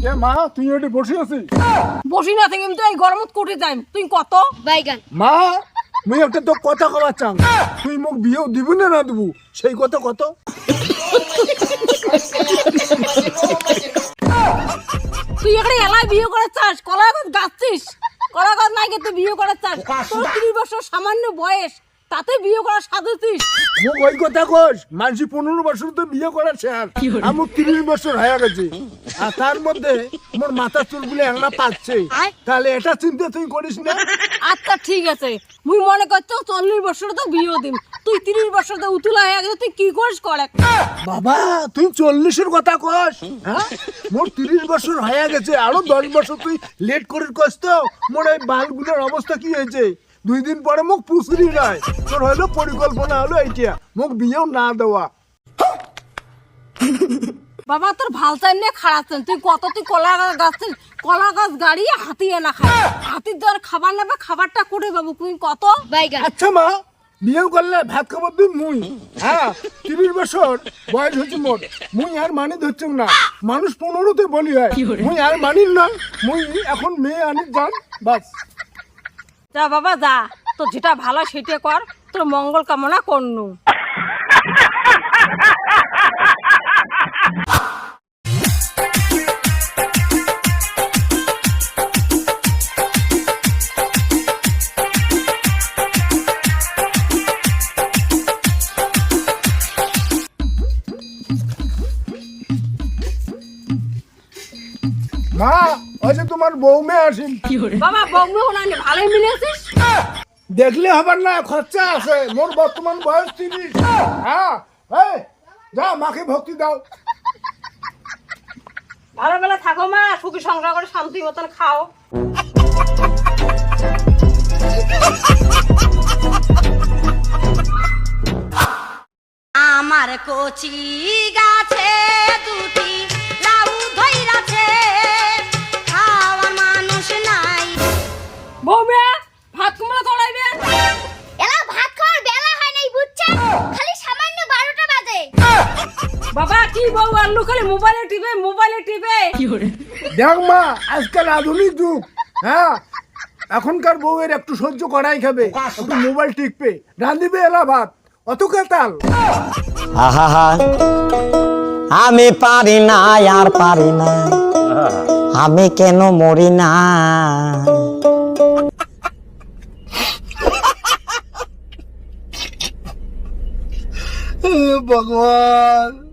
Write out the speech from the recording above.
এ মা তুই এটি বসে আছিস? বসি না থেকে তো এই গরমত কোটে যাই তুই কত? বাইগান। মা মুই একটা তো কথা কবার চাং তুই মোক বিয়েও দিবি না না দিবু? সেই কথা কত? তুই এখানে এলাই বিয়ে করে চাস কলা গাছ গাছছিস কলা গাছ নাই তুই বিয়ে করে চাস তোর তিরিশ বছর সামান্য বয়স তাতে বিয়ে করা সাধুছিস মোক ওই কথা কস মানসি পনেরো বছর তো বিয়ে করাছে আর আমার তিরিশ বছর হয়ে গেছে। আর তার মধ্যে মোর মাথা চুলগুলো একটা পাচ্ছে তাহলে এটা চিন্তা তুই করিস না। আচ্ছা ঠিক আছে। মুই মনে করছ চল্লিশ বছর তো বিয়ে দিম। তুই তিরিশ বছর তো উতুলা হয়ে গেছে তুই কি করিস করে? বাবা তুই চল্লিশের কথা কস হ্যাঁ? মোর তিরিশ বছর হয়ে গেছে আরও দশ বছর তুই লেট করে কস তো। মোর এই বালগুলোর অবস্থা কি হয়েছে? দুই দিন পরে মোক পুষরি নয় তোর হলো পরিকল্পনা হলো এইটা মোক বিয়েও না দেওয়া। বাবা তোর ভালো চাই নিয়ে খাড়াচ্ছেন তুই কত তুই কলা গাছ গাছছিস কলা গাছ গাড়ি হাতিয়ে না খায় হাতির দেওয়ার খাবার নেবে খাবারটা করে বাবু তুমি কত? আচ্ছা মা বিয়ে করলে ভাত খাবার তুই মুই। হ্যাঁ তিরিশ বছর বয়স হচ্ছে মোট। মুই আর মানি ধরছে না। মানুষ পনেরোতে বলি হয়। মুই আর মানির না মুই এখন মেয়ে আনি যান বাস। যা বাবা যা। তো যেটা ভালো সেটা কর তোর মঙ্গল কামনা করনু। মা আচ্ছা তোমার বৌমে আসিন। বাবা ভালোই মিলেছিস? দেখলে হবার না খরচা আছে। মোর বর্তমান বয়স তিরিশ। হ্যাঁ এই, যা মাকে ভক্তি দাও। ভালো বেলা থাকো মা সুখী সংসার করে শান্তি মতন খাও। আমার কচি গাছে দুটি লাউ ধইরাছে বউ খালি মোবাইলে টিপে মোবাইলে টিপে। দেখ মা আজকাল আধুনিক যুগ হ্যাঁ? এখনকার বউয়ের একটু সহ্য করাই খাবে একটু মোবাইল টিকবে রাঁধিবে এলা ভাত অত কাতাল আহা আমি পারি না আর পারি না। আমি কেন মরি না? ভগবান।